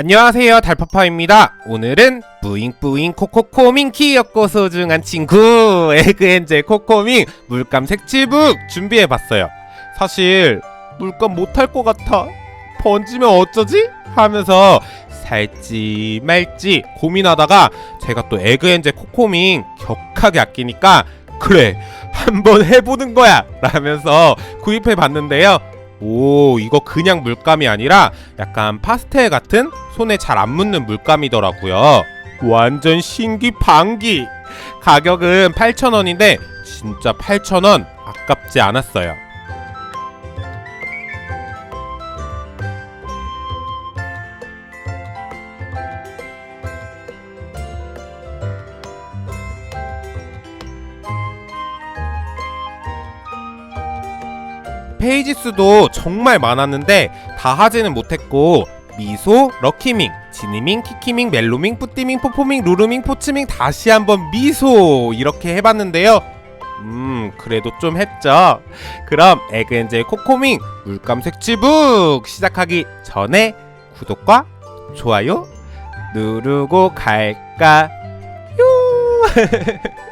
안녕하세요 달파파입니다. 오늘은 뿌잉뿌잉 코코코밍 귀엽고 소중한 친구 에그엔젤 코코밍 물감 색칠북 준비해봤어요. 사실 물감 못할 것 같아. 번지면 어쩌지? 하면서 살지 말지 고민하다가 제가 또 에그엔젤 코코밍 격하게 아끼니까 그래 한번 해보는 거야! 라면서 구입해봤는데요 오 이거 그냥 물감이 아니라 약간 파스텔 같은 손에 잘 안 묻는 물감이더라고요. 완전 신기 방기 가격은 8,000원인데 진짜 8,000원 아깝지 않았어요 페이지 수도 정말 많았는데 다 하지는 못했고 미소, 럭키밍, 지니밍, 키키밍, 멜로밍, 뿌띠밍, 포포밍, 루루밍, 포츠밍 다시 한번 미소 이렇게 해봤는데요. 음 그래도 좀 했죠. 그럼 에그엔젤 코코밍 물감 색칠북 시작하기 전에 구독과 좋아요 누르고 갈까요?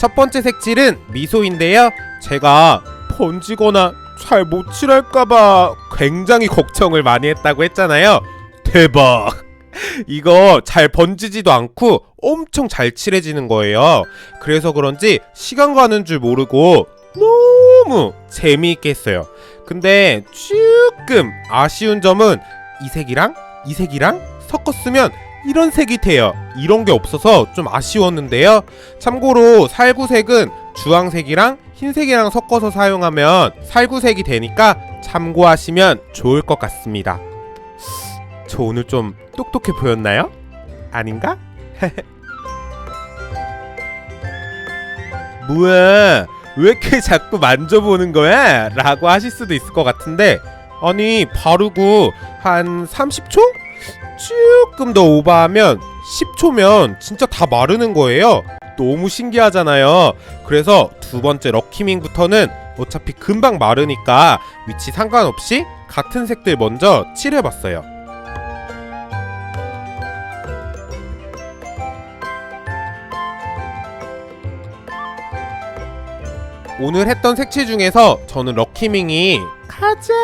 첫 번째 색칠은 미소인데요. 제가 번지거나 잘 못 칠할까봐 굉장히 걱정을 많이 했다고 했잖아요. 대박! 이거 잘 번지지도 않고 엄청 잘 칠해지는 거예요. 그래서 그런지 시간 가는 줄 모르고 너무 재미있게 했어요. 근데 조금 아쉬운 점은 이 색이랑 이 색이랑 섞었으면 이런 색이 돼요. 이런 게 없어서 좀 아쉬웠는데요. 참고로 살구색은 주황색이랑 흰색이랑 섞어서 사용하면 살구색이 되니까 참고하시면 좋을 것 같습니다. 저 오늘 좀 똑똑해 보였나요? 아닌가? 뭐야? 왜 이렇게 자꾸 만져보는 거야? 라고 하실 수도 있을 것 같은데 아니 바르고 한 30초? 조금 더 오버하면 10초면 진짜 다 마르는 거예요. 너무 신기하잖아요. 그래서 두 번째 럭키밍부터는 어차피 금방 마르니까 위치 상관없이 같은 색들 먼저 칠해봤어요. 오늘 했던 색칠 중에서 저는 럭키밍이 가장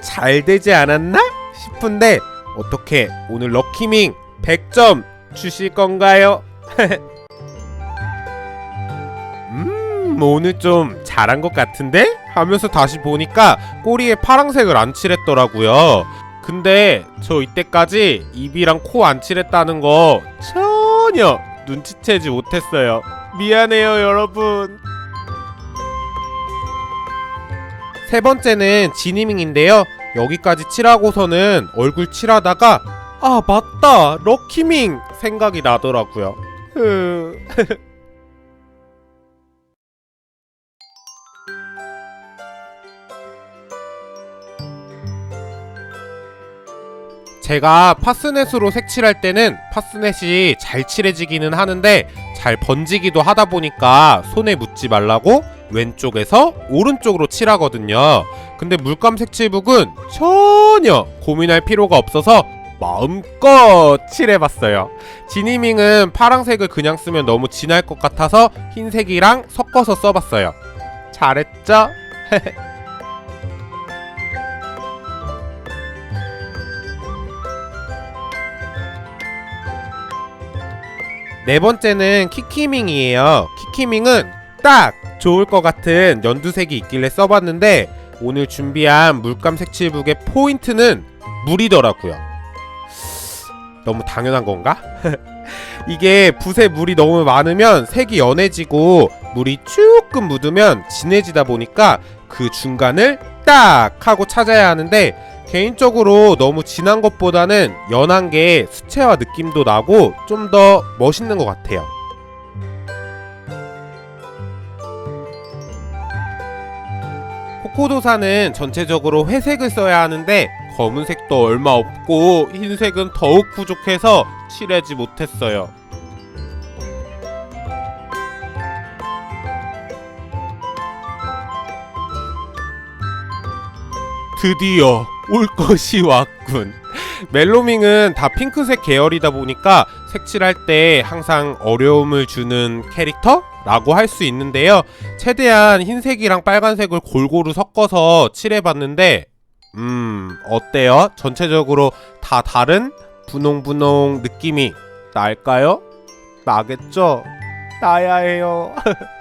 잘 되지 않았나 싶은데 어떻게 오늘 럭키밍 100점 주실 건가요? 음 오늘 좀 잘한 것 같은데? 하면서 다시 보니까 꼬리에 파랑색을 안 칠했더라고요 근데 저 이때까지 입이랑 코 안 칠했다는 거 전혀 눈치채지 못했어요 미안해요 여러분 세 번째는 지니밍인데요 여기까지 칠하고서는 얼굴 칠하다가 아 맞다 럭키밍 생각이 나더라고요. 흐... 제가 파스넷으로 색칠할 때는 파스넷이 잘 칠해지기는 하는데 잘 번지기도 하다 보니까 손에 묻지 말라고 왼쪽에서 오른쪽으로 칠하거든요. 근데 물감 색칠북은 전혀 고민할 필요가 없어서 마음껏 칠해봤어요. 지니밍은 파랑색을 그냥 쓰면 너무 진할 것 같아서 흰색이랑 섞어서 써봤어요. 잘했죠? 네 번째는 키키밍이에요. 키키밍은 딱 좋을 것 같은 연두색이 있길래 써봤는데 오늘 준비한 물감 색칠북의 포인트는 물이더라고요. 너무 당연한 건가? 이게 붓에 물이 너무 많으면 색이 연해지고 물이 조금 묻으면 진해지다 보니까 그 중간을 딱 하고 찾아야 하는데 개인적으로 너무 진한 것보다는 연한 게 수채화 느낌도 나고 좀 더 멋있는 것 같아요. 코코도사는 전체적으로 회색을 써야 하는데 검은색도 얼마 없고 흰색은 더욱 부족해서 칠하지 못했어요. 드디어 올 것이 왔군. 멜로밍은 다 핑크색 계열이다 보니까 색칠할 때 항상 어려움을 주는 캐릭터 라고 할 수 있는데요. 최대한 흰색이랑 빨간색을 골고루 섞어서 칠해봤는데, 음, 어때요? 전체적으로 다 다른 분홍분홍 느낌이 날까요? 나겠죠? 나야 해요.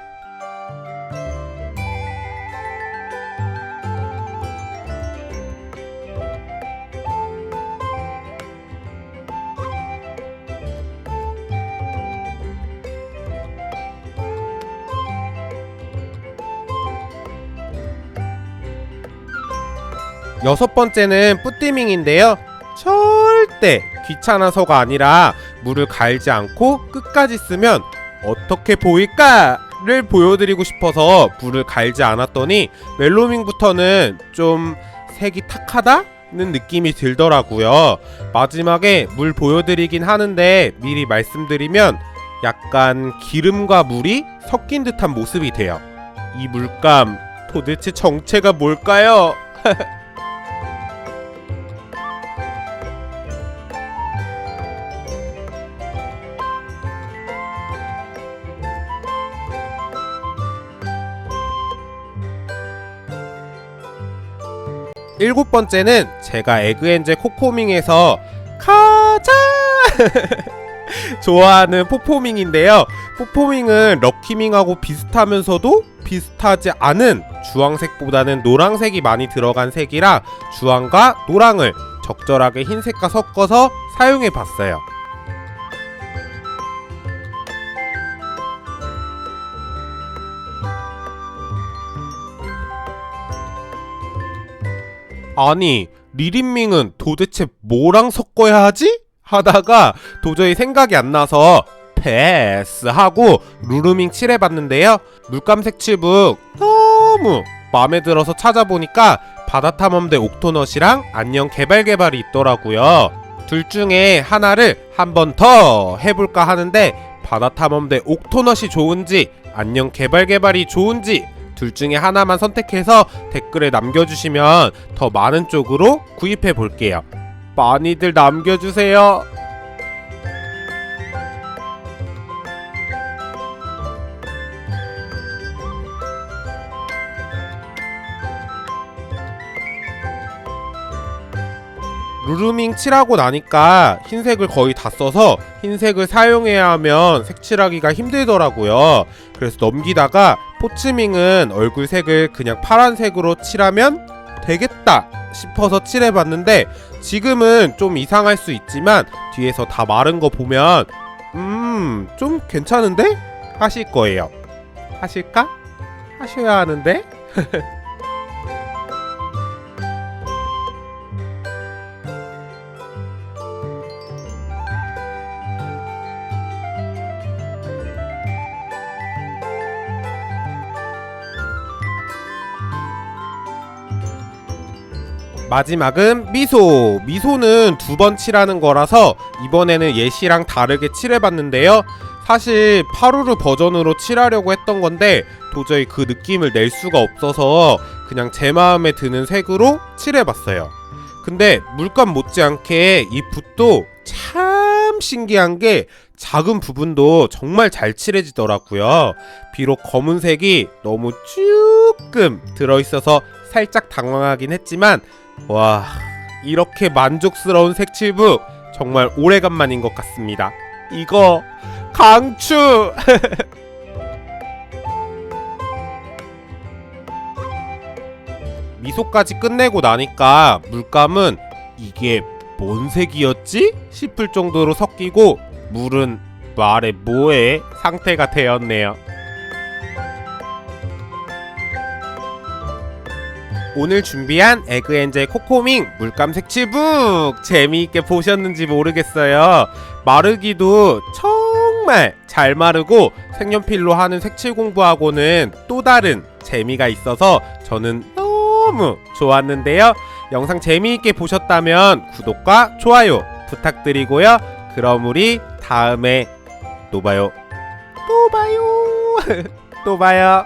여섯 번째는 뿌띠밍인데요. 절대 귀찮아서가 아니라 물을 갈지 않고 끝까지 쓰면 어떻게 보일까 를 보여드리고 싶어서 물을 갈지 않았더니 멜로밍부터는 좀 색이 탁하다 는 느낌이 들더라고요. 마지막에 물 보여드리긴 하는데 미리 말씀드리면 약간 기름과 물이 섞인 듯한 모습이 돼요. 이 물감 도대체 정체가 뭘까요? 일곱 번째는 제가 에그엔젤 코코밍에서 가장 좋아하는 포포밍인데요. 포포밍은 럭키밍하고 비슷하면서도 비슷하지 않은 주황색보다는 노란색이 많이 들어간 색이라 주황과 노랑을 적절하게 흰색과 섞어서 사용해 봤어요. 아니 리린밍은 도대체 뭐랑 섞어야 하지? 하다가 도저히 생각이 안 나서 패스 하고 루루밍 칠해봤는데요 물감 색 칠북 너무 마음에 들어서 찾아보니까 바다탐험대 옥토넛이랑 안녕 개발개발이 있더라고요 둘 중에 하나를 한 번 더 해볼까 하는데 바다탐험대 옥토넛이 좋은지 안녕 개발개발이 좋은지 둘 중에 하나만 선택해서 댓글에 남겨주시면 더 많은 쪽으로 구입해 볼게요. 많이들 남겨주세요. 루루밍 칠하고 나니까 흰색을 거의 다 써서 흰색을 사용해야 하면 색칠하기가 힘들더라고요. 그래서 넘기다가 포츠밍은 얼굴 색을 그냥 파란색으로 칠하면 되겠다 싶어서 칠해봤는데 지금은 좀 이상할 수 있지만 뒤에서 다 마른 거 보면 음 좀 괜찮은데? 하실 거예요. 하실까? 하셔야 하는데? 마지막은 미소. 미소는 두 번 칠하는 거라서 이번에는 예시랑 다르게 칠해봤는데요. 사실 파루르 버전으로 칠하려고 했던 건데 도저히 그 느낌을 낼 수가 없어서 그냥 제 마음에 드는 색으로 칠해봤어요. 근데 물감 못지않게 이 붓도 참 신기한 게 작은 부분도 정말 잘 칠해지더라고요. 비록 검은색이 너무 조금 들어있어서 살짝 당황하긴 했지만 와 이렇게 만족스러운 색칠북 정말 오래간만인 것 같습니다. 이거 강추! 미소까지 끝내고 나니까 물감은 이게 뭔 색이었지? 싶을 정도로 섞이고 물은 말해 뭐해 상태가 되었네요. 오늘 준비한 에그엔젤 코코밍 물감 색칠북 재미있게 보셨는지 모르겠어요. 마르기도 정말 잘 마르고 색연필로 하는 색칠 공부하고는 또 다른 재미가 있어서 저는 너무 좋았는데요. 영상 재미있게 보셨다면 구독과 좋아요 부탁드리고요. 그럼 우리 다음에 또 봐요. 또 봐요. 또 봐요.